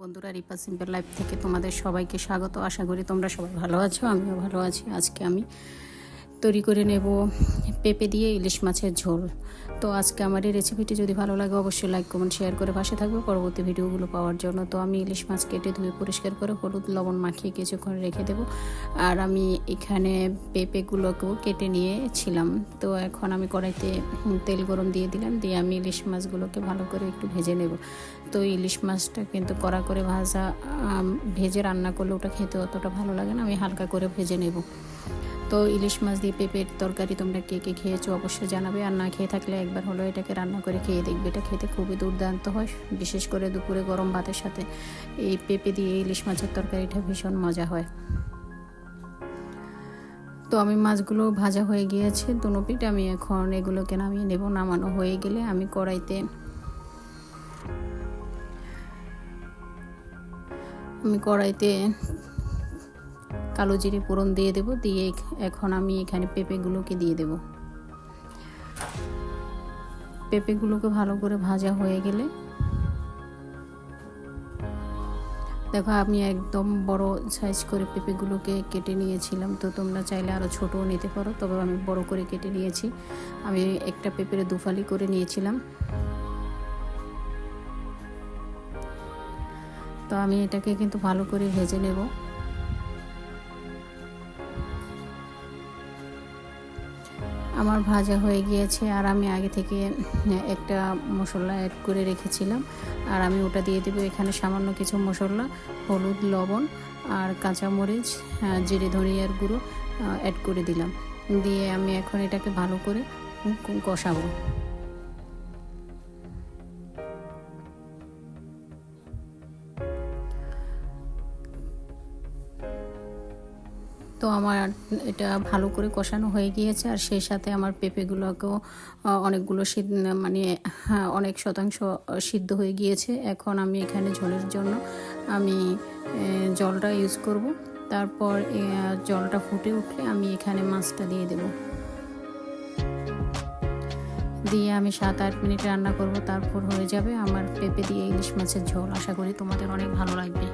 বন্ধুরা Ripa simple life থেকে তোমাদের সবাইকে স্বাগত। আশা করি তোমরা সবাই ভালো আছো, আমিও ভালো আছি। আজকে আমি তৈরি করে নেব পেঁপে দিয়ে ইলিশ মাছের ঝোল। তো আজকে আমার এই রেসিপিটি যদি ভালো লাগে, অবশ্যই লাইক কমেন্ট শেয়ার করে পাশে থাকবে পরবর্তী ভিডিওগুলো পাওয়ার জন্য। তো আমি ইলিশ মাছ কেটে ধুয়ে পরিষ্কার করে হলুদ লবণ মাখিয়ে কিছুক্ষণ রেখে দেবো। আর আমি এখানে পেঁপেগুলোকেও কেটে নিয়েছিলাম। তো এখন আমি কড়াইতে তেল গরম দিয়ে দিলাম, দিয়ে আমি ইলিশ মাছগুলোকে ভালো করে একটু ভেজে নেব। তো ইলিশ মাছটা কিন্তু কড়া করে ভাজা ভেজে রান্না করলে ওটা খেতে অতটা ভালো লাগে না, আমি হালকা করে ভেজে নেব। তো ইলিশ মাছ দিয়ে পেঁপের তরকারি তোমরা কে কে খেয়েছো অবশ্যই জানাবে। আর না খেয়ে থাকলে একবার হলো এটাকে রান্না করে খেয়ে দেখবে। এটা খেতে খুবই দুর্দান্ত হয়, বিশেষ করে দুপুরে গরম ভাতের সাথে। এই পেঁপে দিয়ে ইলিশ মাছের তরকারিটা ভীষণ মজা হয়। তো আমি মাছগুলো ভাজা হয়ে গিয়েছে, দুনো পিঠ। আমি এখন এগুলোকে নামিয়ে নেব। নামানো হয়ে গেলে আমি কড়াইতে আমি কড়াইতে কালো জিরে ফোড়ন দিয়ে দেব, দিয়ে এখন আমি এখানে পেঁপেগুলোকে দিয়ে দেব। পেঁপেগুলোকে ভালো করে ভাজা হয়ে গেলে, দেখো আমি একদম বড় সাইজ করে পেঁপেগুলোকে কেটে নিয়েছিলাম, তো তোমরা চাইলে আরও ছোটও নিতে পারো, তবে আমি বড় করে কেটে নিয়েছি। আমি একটা পেঁপের দুফালি করে নিয়েছিলাম। তো আমি এটাকে কিন্তু ভালো করে ভেজে নেব। আমার ভাজা হয়ে গিয়েছে আর আমি আগে থেকে একটা মশলা অ্যাড করে রেখেছিলাম। আর আমি ওটা দিয়ে দেবো এখানে সামান্য কিছু মশলা, হলুদ, লবণ আর কাঁচামরিচ জিরে, ধনিয়ার গুঁড়ো অ্যাড করে দিলাম। দিয়ে আমি এখন এটাকে ভালো করে কষাবো। আমার এটা ভালো করে কষানো হয়ে গিয়েছে আর সেই সাথে আমার পেঁপেগুলোকেও অনেকগুলো সিদ্ধ মানে হ্যাঁ, অনেক শতাংশ সিদ্ধ হয়ে গিয়েছে। এখন আমি এখানে ঝোলের জন্য আমি জলটা ইউজ করব। তারপর জলটা ফুটে উঠলে আমি এখানে মাছটা দিয়ে দেব। দিয়ে আমি সাত আট মিনিট রান্না করব। তারপর হয়ে যাবে আমার পেঁপে দিয়ে ইলিশ মাছের ঝোল। আশা করি তোমাদের অনেক ভালো লাগবে।